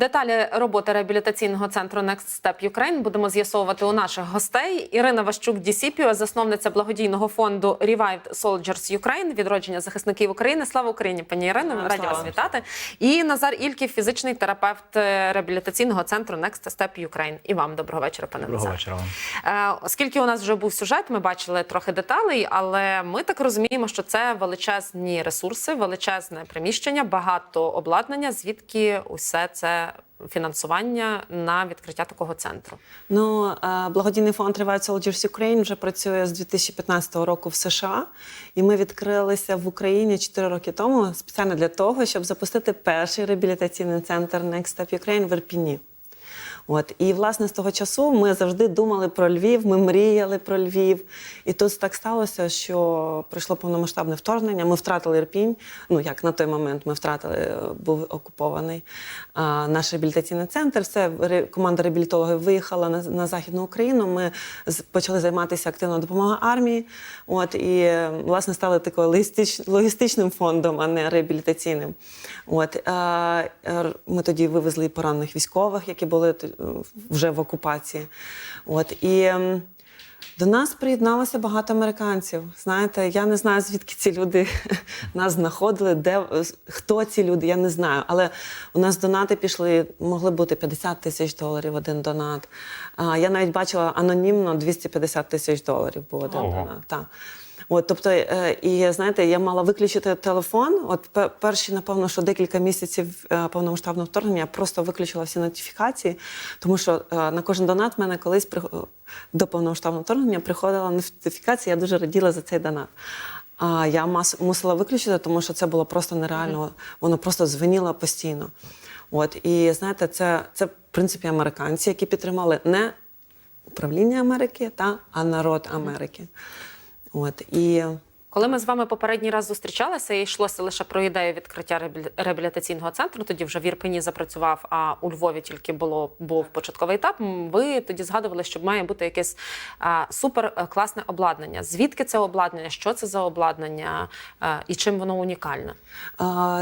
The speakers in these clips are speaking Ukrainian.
Деталі роботи реабілітаційного центру Next Step Ukraine будемо з'ясовувати у наших гостей. Ірина Ващук Дісіпіо, засновниця благодійного фонду Revived Soldiers Ukraine, відродження захисників України. Слава Україні, пані Ірино. Раді Слава. вас вітати. І Назар Ільків, фізичний терапевт е, реабілітаційного центру Next Step Ukraine. І вам доброго вечора, пане Доброго Назар. вечора вам. Е, Оскільки у нас вже був сюжет, ми бачили трохи деталей, але ми так розуміємо, що це величезні ресурси, величезне приміщення, багато обладнання, звідки усе це фінансування на відкриття такого центру. Ну, е, благодійний фонд Revive Soldiers Ukraine вже працює з 2015 року в США, і ми відкрилися в Україні 4 роки тому спеціально для того, щоб запустити перший реабілітаційний центр Next Step Ukraine в Ірпіні. От і власне з того часу ми завжди думали про Львів, ми мріяли про Львів. І тут так сталося, що прийшло повномасштабне вторгнення. Ми втратили Ірпінь. Ну як на той момент ми втратили, е, був окупований а, наш реабілітаційний центр. Все команда реабілітологів виїхала на, на західну Україну. Ми почали займатися активно допомогою армії. От і власне стали такою логістич, логістичним фондом, а не реабілітаційним. От е, ми тоді вивезли поранених військових, які були вже в окупації. От і. ем, до нас приєдналося багато американців. Знаєте, я не знаю, звідки ці люди нас знаходили, де хто ці люди, я не знаю. Але у нас донати пішли, могли бути 50 тисяч доларів один донат. Я навіть бачила анонімно 250 тисяч доларів був один Ого. донат. Так. От, тобто, е, і знаєте, я мала виключити телефон. От перші, напевно, що декілька місяців е, повномасштабного вторгнення я просто виключила всі нотифікації, тому що е, на кожен донат в мене колись до повномасштабного вторгнення приходила нотифікація. Я дуже раділа за цей донат. А я мас- мусила виключити, тому що це було просто нереально. Воно просто дзвеніло постійно. От і знаєте, це, це в принципі американці, які підтримали не управління Америки, та а народ Америки. От і Коли ми з вами попередній раз зустрічалися, і йшлося лише про ідею відкриття реабілі- реабілітаційного центру. Тоді вже в Ірпені запрацював, а у Львові тільки було був початковий етап. Ви тоді згадували, що має бути якесь супер е, класне обладнання. Звідки це обладнання? Що це за обладнання е, і чим воно унікальне?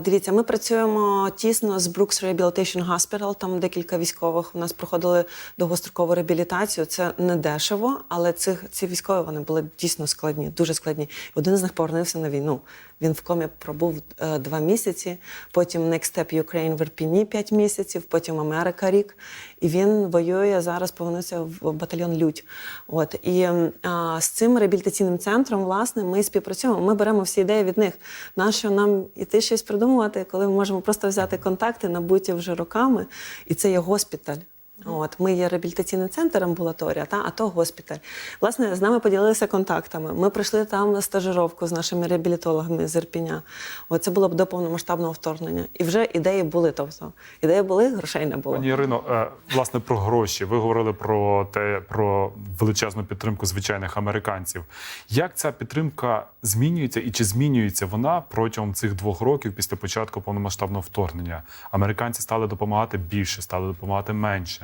Дивіться, ми працюємо тісно з Brooks Rehabilitation Hospital. Там декілька військових у нас проходили довгострокову реабілітацію. Це не дешево, але цих ці військові вони були дійсно складні, дуже складні. Один з них повернувся на війну. Він в комі пробув е, два місяці. Потім Next Step Ukraine в Ірпіні п'ять місяців, потім Америка рік. І він воює зараз. Повернувся в батальйон Людь. От і а, з цим реабілітаційним центром, власне, ми співпрацюємо. Ми беремо всі ідеї від них. Нащо нам іти щось придумувати, коли ми можемо просто взяти контакти, набуті вже роками, і це є госпіталь. От ми є реабілітаційний центр, амбулаторія, та а то госпіталь. Власне, з нами поділилися контактами. Ми прийшли там стажировку з нашими реабілітологами з Ірпіня. От це було б до повномасштабного вторгнення. І вже ідеї були. Тобто ідеї були, грошей не було. Пані Ірино, е, власне про гроші. Ви говорили про те про величезну підтримку звичайних американців. Як ця підтримка змінюється і чи змінюється вона протягом цих двох років після початку повномасштабного вторгнення? Американці стали допомагати більше, стали допомагати менше.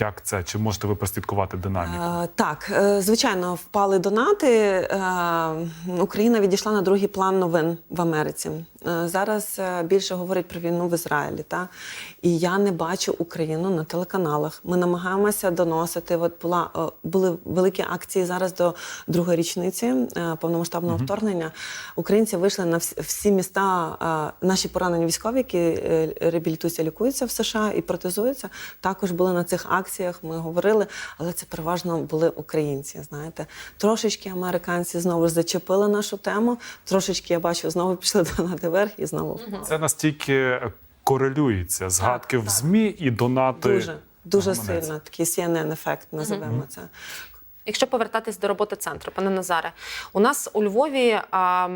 Як це? Чи можете ви прослідкувати динаміку? Е, Так, е, звичайно, впали донати. Е, Україна відійшла на другий план новин в Америці. Е, Зараз більше говорять про війну в Ізраїлі. Та? І я не бачу Україну на телеканалах. Ми намагаємося доносити. От була були великі акції зараз до другої річниці повномасштабного вторгнення. Українці вийшли на всі, міста. Наші поранені військові, які реабілітуються, лікуються в США і протезуються. Також були на цих акціях. Ми говорили, але це переважно були українці. Знаєте, трошечки американці знову ж зачепили нашу тему. Трошечки я бачу, знову пішли донати вверх і знову впали. Це настільки корелюється згадки в так. ЗМІ і донати Дуже дуже гаманець. сильно такий cnn ефект називаємо це. Якщо повертатись до роботи центру, пане Назаре, у нас у Львові. А,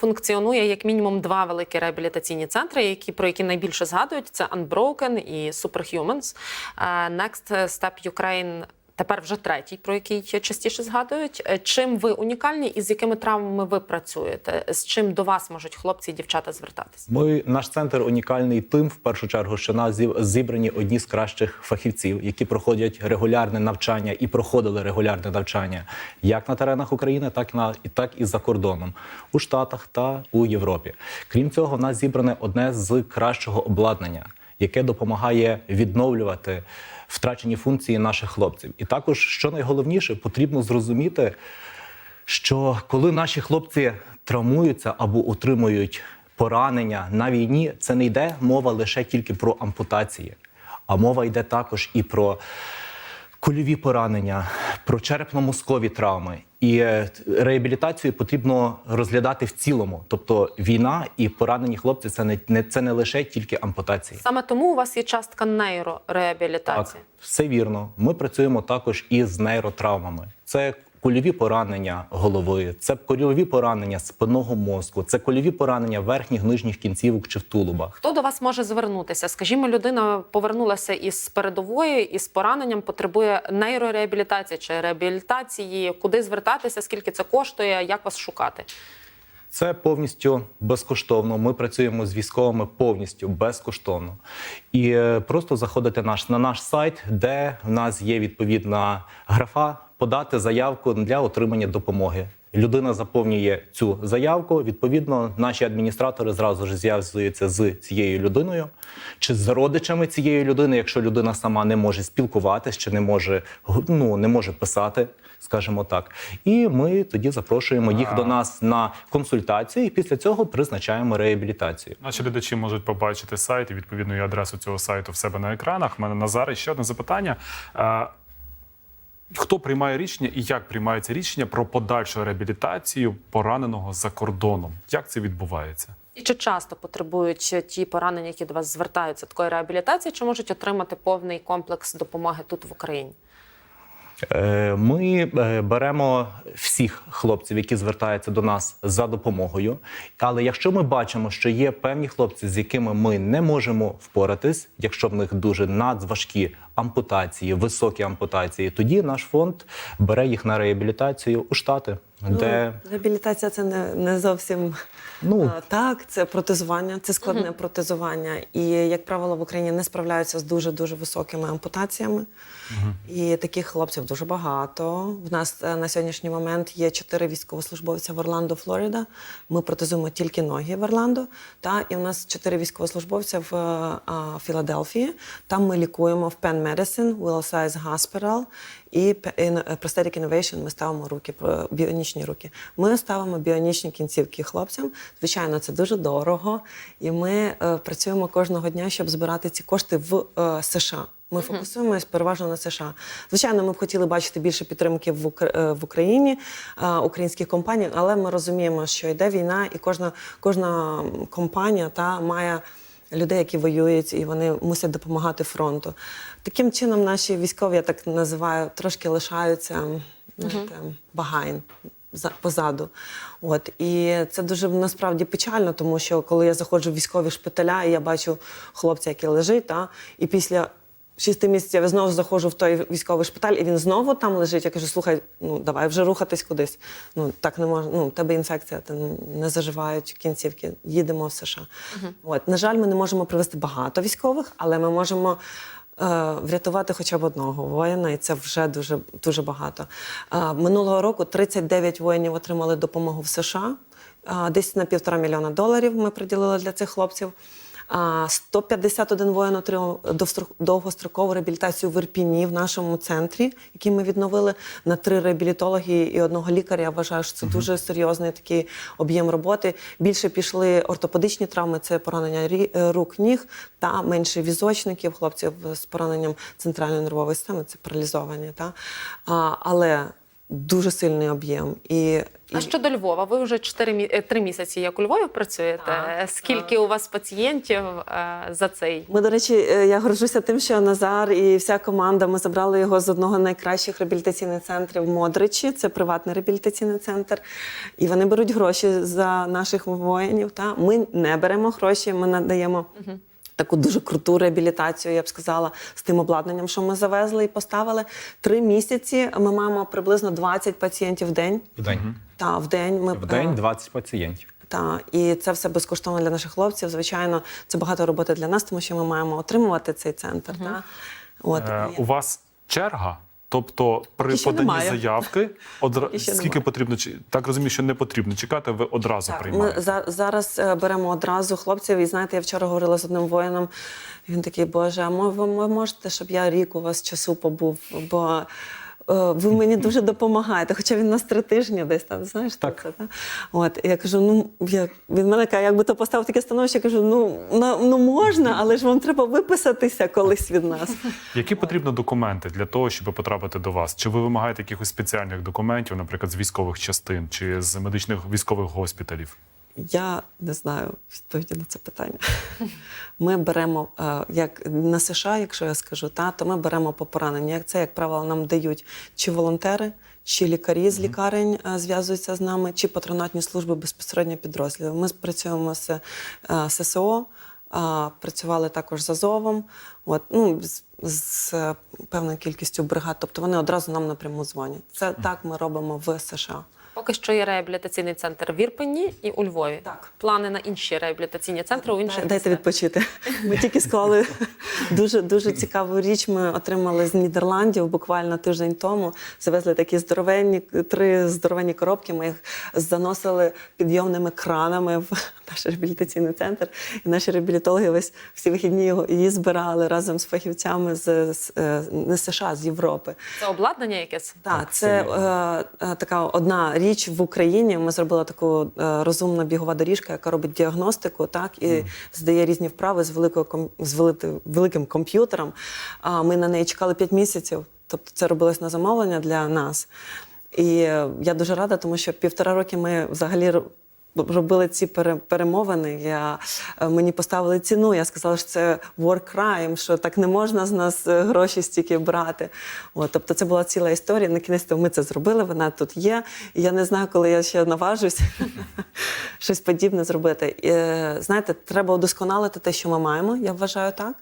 Функціонує як мінімум два великі реабілітаційні центри, які про які найбільше згадують: це Unbroken і Superhumans. Е, Next Step Ukraine тепер вже третій, про який частіше згадують. Е, Чим ви унікальні і з якими травмами ви працюєте? З чим до вас можуть хлопці і дівчата звертатися? Ми наш центр унікальний тим, в першу чергу, що нас зібрані одні з кращих фахівців, які проходять регулярне навчання і проходили регулярне навчання як на теренах України, так і на і так і за кордоном у Штатах та у Європі. Крім цього, нас зібране одне з кращого обладнання. яке допомагає відновлювати втрачені функції наших хлопців. І також, що найголовніше, потрібно зрозуміти, що коли наші хлопці травмуються або отримують поранення на війні, це не йде мова лише тільки про ампутації, а мова йде також і про кульові поранення, про черепно-мозкові травми. І е, реабілітацію потрібно розглядати в цілому. Тобто війна і поранені хлопці це не, не це не лише тільки ампутації. Саме тому у вас є частка нейрореабілітації. Так, все вірно. Ми працюємо також із нейротравмами. Це кульові поранення голови, це кульові поранення спинного мозку, це кульові поранення верхніх нижніх кінцівок чи в тулубах. Хто до вас може звернутися? Скажімо, людина повернулася із передової із пораненням, потребує нейрореабілітації чи реабілітації. Куди звертатися? Скільки це коштує? Як вас шукати? Це повністю безкоштовно. Ми працюємо з військовими повністю безкоштовно. І е, просто заходите наш, на наш сайт, де в нас є відповідна графа подати заявку для отримання допомоги. Людина заповнює цю заявку. Відповідно, наші адміністратори зразу ж зв'язуються з цією людиною чи з родичами цієї людини, якщо людина сама не може спілкуватись чи не може ну, не може писати, скажімо так. І ми тоді запрошуємо їх до нас на консультацію, і після цього призначаємо реабілітацію. Наші глядачі можуть побачити сайт і відповідну і адресу цього сайту в себе на екранах. У мене Назар, і ще одне запитання. Хто приймає рішення і як приймається рішення про подальшу реабілітацію пораненого за кордоном? Як це відбувається? І чи часто потребують ті поранення, які до вас звертаються такої реабілітації, чи можуть отримати повний комплекс допомоги тут в Україні? Е, Ми е, беремо всіх хлопців, які звертаються до нас за допомогою. Але якщо ми бачимо, що є певні хлопці, з якими ми не можемо впоратись, якщо в них дуже надважкі ампутації, високі ампутації, тоді наш фонд бере їх на реабілітацію у штати, де Ну, реабілітація це не, не зовсім Ну. а, так. Це протезування, це складне протезування. І, як правило, в Україні не справляються з дуже дуже високими ампутаціями. І таких хлопців дуже багато. В нас е, на сьогоднішній момент є чотири військовослужбовця в Орландо, Флорида. Ми протезуємо тільки ноги в Орландо. Та і в нас чотири військовослужбовця в е, а, Філадельфії. Там ми лікуємо в Penn Medicine, Will Size Hospital і Prosthetic Innovation ми ставимо руки, біонічні руки. Ми ставимо біонічні кінцівки хлопцям. Звичайно, це дуже дорого, і ми е, працюємо кожного дня, щоб збирати ці кошти в е, США. Ми фокусуємось переважно на США. Звичайно, ми б хотіли бачити більше підтримки в, Укра- е, в Україні, українських компаній, але ми розуміємо, що йде війна, і кожна, кожна компанія та має людей, які воюють, і вони мусять допомагати фронту. Таким чином, наші військові, я так називаю, трошки лишаються знаєте, за- позаду. От і це дуже насправді печально, тому що коли я заходжу в військові шпиталя, і я бачу хлопця, який лежить, та, і після. Шести місяців я знову заходжу в той військовий шпиталь, і він знову там лежить. Я кажу: слухай, ну давай вже рухатись кудись. Ну так не можна. Ну, у тебе інфекція, ти не заживають кінцівки. Їдемо в США. От на жаль, ми не можемо привезти багато військових, але ми можемо. е, Врятувати хоча б одного воїна, і це вже дуже дуже багато. Е, Минулого року 39 воїнів отримали допомогу в США. Е, Десь на півтора мільйона доларів ми приділили для цих хлопців. А, 151 воїн отримав довгострокову реабілітацію в Ірпіні в нашому центрі, який ми відновили на три реабілітологи і одного лікаря. Я вважаю, що це дуже серйозний такий об'єм роботи. Більше пішли ортопедичні травми, це поранення е, рук, ніг та менше візочників, хлопців з пораненням центральної нервової системи, це паралізовані. Та? Але дуже сильний об'єм. І, А і- щодо Львова, ви вже 4 3 місяці як у Львові працюєте. Так, Скільки у вас пацієнтів е, за цей? Ми, до речі, е, я горжуся тим, що Назар і вся команда ми забрали його з одного з найкращих реабілітаційних центрів Модричі. Це приватний реабілітаційний центр. І вони беруть гроші за наших воїнів. Та ми не беремо гроші, ми надаємо. Таку дуже круту реабілітацію, я б сказала, з тим обладнанням, що ми завезли і поставили. Три місяці ми маємо приблизно 20 пацієнтів в день. в день. Та в день ми В день е, 20 пацієнтів. та і це все безкоштовно для наших хлопців. Звичайно, це багато роботи для нас, тому що ми маємо отримувати цей центр. Та от Е, у вас черга Тобто при ще поданні немає. заявки одра... Скільки немає. потрібно так розумію, що не потрібно чекати, ви одразу Так, приймаєте. ми за, зараз е, беремо одразу хлопців. І знаєте, я вчора говорила з одним воїном. Він такий, Боже, а ви, можете, щоб я рік у вас часу побув? Бо ви мені дуже допомагаєте. Хоча він нас три тижні десь там, знаєш, Так. це, так? От я кажу: ну я, він мене каже, якби то поставив таке становище, я кажу, ну, на- ну можна, але ж вам треба виписатися колись від нас. Які потрібні документи для того, щоб потрапити до вас? Чи ви вимагаєте якихось спеціальних документів, наприклад, з військових частин чи з медичних військових госпіталів? Я не знаю відповіді на це питання. Ми беремо е, як на США, якщо я скажу, та то ми беремо по пораненню. Як це, як правило, нам дають чи волонтери, чи лікарі з лікарень е, зв'язуються з нами, чи патронатні служби безпосередньо підрозділів. Ми працюємо з е, ССО, працювали також з Азовом, от, ну, з, з певною кількістю бригад. Тобто вони одразу нам напряму дзвонять. Це так ми робимо в США. Поки що є реабілітаційний центр в Ірпені і у Львові. Так. Плани на інші реабілітаційні центри у інших Дайте відпочити. Ми тільки склали дуже дуже цікаву річ. Ми отримали з Нідерландів буквально тиждень тому. Завезли такі здоровенні три здоровенні коробки. Ми їх заносили підйомними кранами в наш реабілітаційний центр. І наші реабілітологи весь всі вихідні його її збирали разом з фахівцями з, з е, не США, з Європи. Це обладнання якесь? Так, це е, е, така одна річ в Україні. Ми зробили таку розумну розумна бігова доріжка, яка робить діагностику, так і здає різні вправи з великою з великим комп'ютером. А ми на неї чекали 5 місяців. Тобто це робилось на замовлення для нас. І е, я дуже рада, тому що півтора роки ми взагалі робили ці пере- перемовини. Я, е, мені поставили ціну. Я сказала, що це war crime, що так не можна з нас е, гроші стільки брати. От, тобто це була ціла історія. На кінець ми це зробили, вона тут є. І я не знаю, коли я ще наважусь щось подібне зробити. Е, Знаєте, треба удосконалити те, що ми маємо, я вважаю так.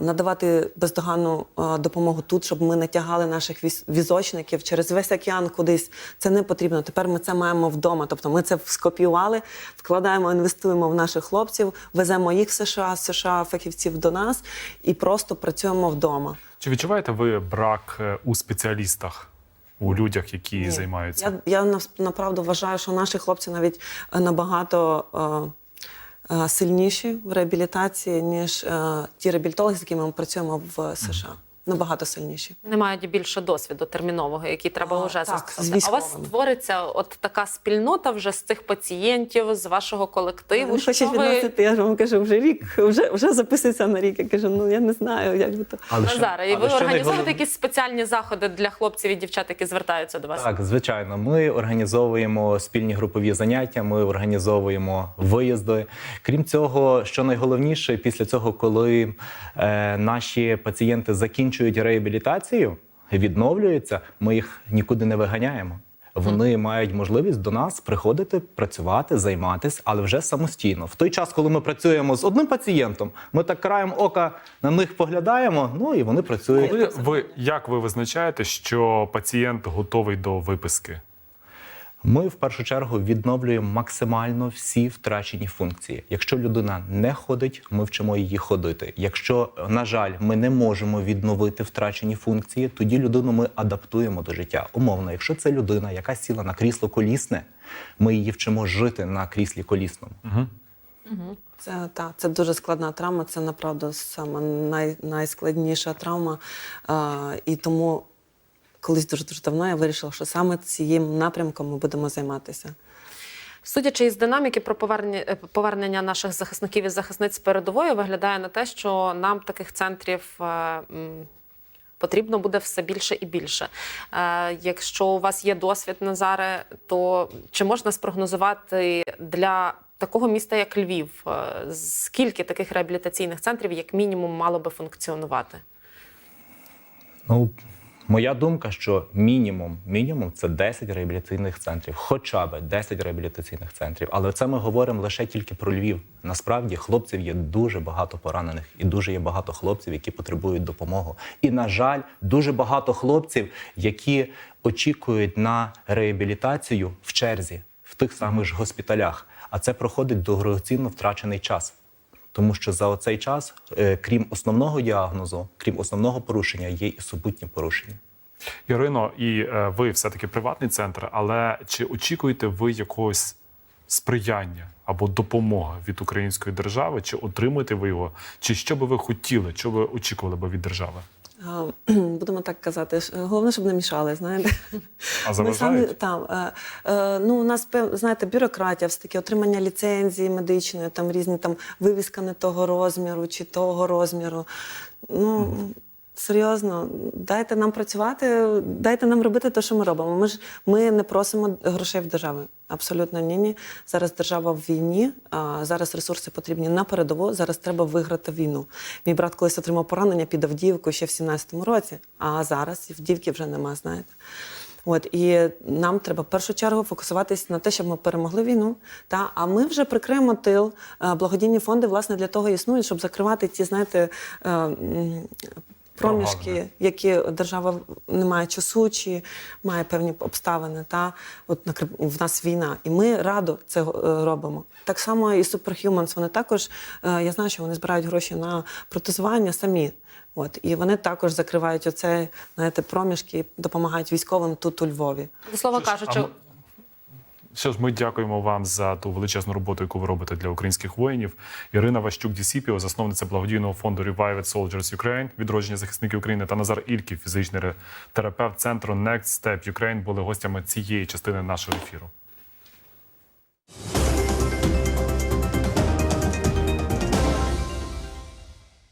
Надавати бездоганну допомогу тут, щоб ми не тягали наших візочників через весь океан кудись. Це не потрібно. Тепер ми це маємо вдома. Тобто ми це скопіювали, вкладаємо, інвестуємо в наших хлопців, веземо їх в США, з США фахівців до нас і просто працюємо вдома. Чи відчуваєте ви брак е, у спеціалістах, у людях, які Ні. займаються? Я, я направду вважаю, що наші хлопці навіть е, набагато е, сильніші в реабілітації, ніж е, ті реабілітологи, з якими ми працюємо в США. Набагато сильніші. Не мають більше досвіду термінового, який треба А, вже так, застосувати. А у вас створиться от така спільнота вже з цих пацієнтів, з вашого колективу. Вони що хочуть ви- відносити, я ж вам кажу, вже рік, вже, вже записується на рік. Я кажу, ну я не знаю, як би то. Але що- Назаре, і ви організовуєте якісь спеціальні заходи для хлопців і дівчат, які звертаються до вас? Так, звичайно, ми організовуємо спільні групові заняття, ми організовуємо виїзди. Крім цього, що найголовніше, після цього, коли е, наші пацієнти закінчують реабілітацію, відновлюються, ми їх нікуди не виганяємо. Вони мають можливість до нас приходити, працювати, займатися, але вже самостійно. В той час, коли ми працюємо з одним пацієнтом, ми так краєм ока на них поглядаємо. Ну і вони працюють. Коли ви як ви визначаєте, що пацієнт готовий до виписки? Ми в першу чергу відновлюємо максимально всі втрачені функції. Якщо людина не ходить, ми вчимо її ходити. Якщо, на жаль, ми не можемо відновити втрачені функції, тоді людину ми адаптуємо до життя. Умовно, якщо це людина, яка сіла на крісло колісне, ми її вчимо жити на кріслі колісному. Це, та, це дуже складна травма, це направду саме най, найскладніша травма. А, і тому колись дуже дуже давно я вирішила, що саме цим напрямком ми будемо займатися. Судячи із динаміки про повернення, е, повернення наших захисників і захисниць передової, виглядає на те, що нам таких центрів. е, Потрібно буде все більше і більше. Е, якщо у вас є досвід, Назаре, то чи можна спрогнозувати для такого міста, як Львів, е, скільки таких реабілітаційних центрів, як мінімум, мало би функціонувати? Ну, моя думка, що мінімум, мінімум це 10 реабілітаційних центрів, хоча б 10 реабілітаційних центрів. Але це ми говоримо лише тільки про Львів. Насправді хлопців є дуже багато поранених, і дуже є багато хлопців, які потребують допомоги. І, на жаль, дуже багато хлопців, які очікують на реабілітацію в черзі в тих самих ж госпіталях. А це проходить дорогоцінно втрачений час. Тому що за оцей час, е, крім основного діагнозу, крім основного порушення, є і супутні порушення. Ірино, і е, ви все-таки приватний центр, але чи очікуєте ви якогось сприяння або допомоги від української держави? Чи отримуєте ви його? Чи що би ви хотіли, що ви очікували би від держави? Будемо так казати, головне, щоб не мішали, знаєте. А Ми заважають? самі там е, е, ну у нас знаєте, бюрократія, все таки отримання ліцензії медичної, там різні там вивіска не того розміру чи того розміру. Ну серйозно, дайте нам працювати, дайте нам робити те, що ми робимо. Ми ж ми не просимо грошей в держави. Абсолютно ні, ні. Зараз держава в війні, а зараз ресурси потрібні на передову. Зараз треба виграти війну. Мій брат колись отримав поранення під Авдіївкою ще в 17-му році, а зараз Авдіївки вже нема, знаєте. От і нам треба в першу чергу фокусуватись на те, щоб ми перемогли війну. Та а ми вже прикриємо тил. Е, Благодійні фонди власне для того існують, щоб закривати ті, знаєте. Проміжки, які держава не має часу чи має певні обставини. Та от в нас війна, і ми радо це е, робимо. Так само і Superhumans, Вони також е, я знаю, що вони збирають гроші на протезування самі. От і вони також закривають оце, знаєте, проміжки, допомагають військовим тут у Львові. До слова кажучи, що ж, ми дякуємо вам за ту величезну роботу, яку ви робите для українських воїнів. Ірина Ващук, Дісіпіо, засновниця благодійного фонду Revived Soldiers Ukraine, відродження захисників України та Назар Ільків, фізичний терапевт центру Next Step Ukraine, були гостями цієї частини нашого ефіру.